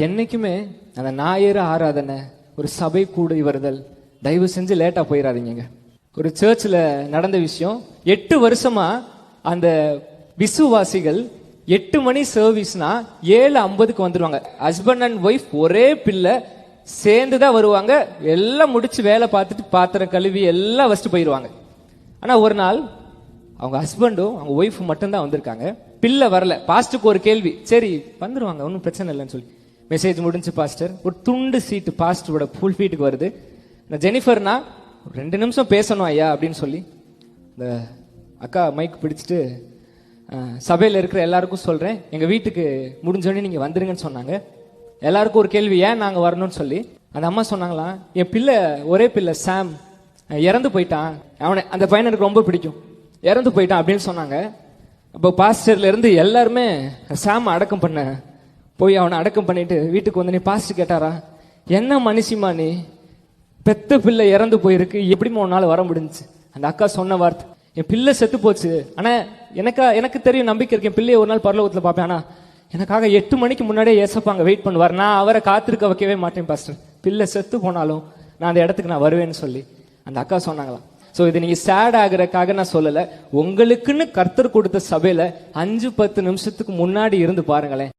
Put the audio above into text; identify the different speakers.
Speaker 1: என்னைக்குமே அந்த ஞாயிறு ஆராதனை ஒரு சபை கூடி வருதல் தயவு செஞ்சு லேட்டா போயிடாதீங்க ஒரு சர்ச்சில் நடந்த விஷயம் எட்டு வருஷமா அந்த விசுவாசிகள் எட்டு மணி சர்வீஸ்னா ஏழு ஐம்பதுக்கு வந்துடுவாங்க ஹஸ்பண்ட் அண்ட் ஒய்ஃப் ஒரே பிள்ளை சேர்ந்து தான் வருவாங்க. எல்லாம் முடிச்சு வேலை பார்த்துட்டு பாத்திரம் கழுவி எல்லாம் வச்சுட்டு போயிடுவாங்க ஆனால் ஒரு நாள் அவங்க ஹஸ்பண்டும் அவங்க ஒய்ஃப் மட்டும்தான் வந்திருக்காங்க. பிள்ளை வரல. பாஸ்ட்டுக்கு ஒரு கேள்வி. சரி வந்துடுவாங்க ஒன்றும் பிரச்சனை இல்லைன்னு சொல்லி. மெசேஜ் முடிஞ்சு பாஸ்டர் ஒரு துண்டு சீட்டு பாஸ்டரோட ஃபுல் ஃபீட்டுக்கு வருது. நான் ஜெனிஃபர்னா ரெண்டு நிமிஷம் பேசணும் ஐயா அப்படின்னு சொல்லி இந்த அக்கா மைக் பிடிச்சிட்டு சபையில் இருக்கிற எல்லாருக்கும் சொல்கிறேன் எங்கள் வீட்டுக்கு முடிஞ்சோடனே நீங்கள் வந்துடுங்கன்னு சொன்னாங்க. எல்லாருக்கும் ஒரு கேள்வி ஏன் நாங்கள் வரணும்னு சொல்லி? அந்த அம்மா சொன்னாங்களாம் என் பிள்ளை ஒரே பிள்ளை சாம் இறந்து போயிட்டான். அவனை அந்த பையனை எனக்கு ரொம்ப பிடிக்கும். இறந்து போயிட்டான் அப்படின்னு சொன்னாங்க. அப்போ பாஸ்டர்லேருந்து எல்லாருமே சாம் அடக்கம் பண்ண போய் அவனை அடக்கம் பண்ணிட்டு வீட்டுக்கு வந்து நீ பாஸ்டர் கேட்டாரா? என்ன மனுஷிமா நீ? பெத்த பிள்ளை இறந்து போயிருக்கு. எப்படிமா உன்னால வர முடிஞ்சுச்சு? அந்த அக்கா சொன்ன வார்த்தை. என் பிள்ளை செத்து போச்சு. ஆனா எனக்கா எனக்கு தெரியும் நம்பிக்கை இருக்கு. என் ஒரு நாள் பரலோகத்தில் பார்ப்பேன். ஆனா எனக்காக எட்டு மணிக்கு முன்னாடியே ஏசப்பாங்க வெயிட் பண்ணுவார். நான் அவரை காத்திருக்க வைக்கவே மாட்டேன் பாஸ்டர். பிள்ளை செத்து போனாலும் நான் அந்த இடத்துக்கு நான் வருவேன்னு சொல்லி. அந்த அக்கா சொன்னாங்களாம். ஸோ இது நீங்க சேட் ஆகுறதுக்காக நான் சொல்லலை. உங்களுக்குன்னு கர்த்தர் கொடுத்த சபையில அஞ்சு பத்து நிமிஷத்துக்கு முன்னாடி இருந்து பாருங்களேன்.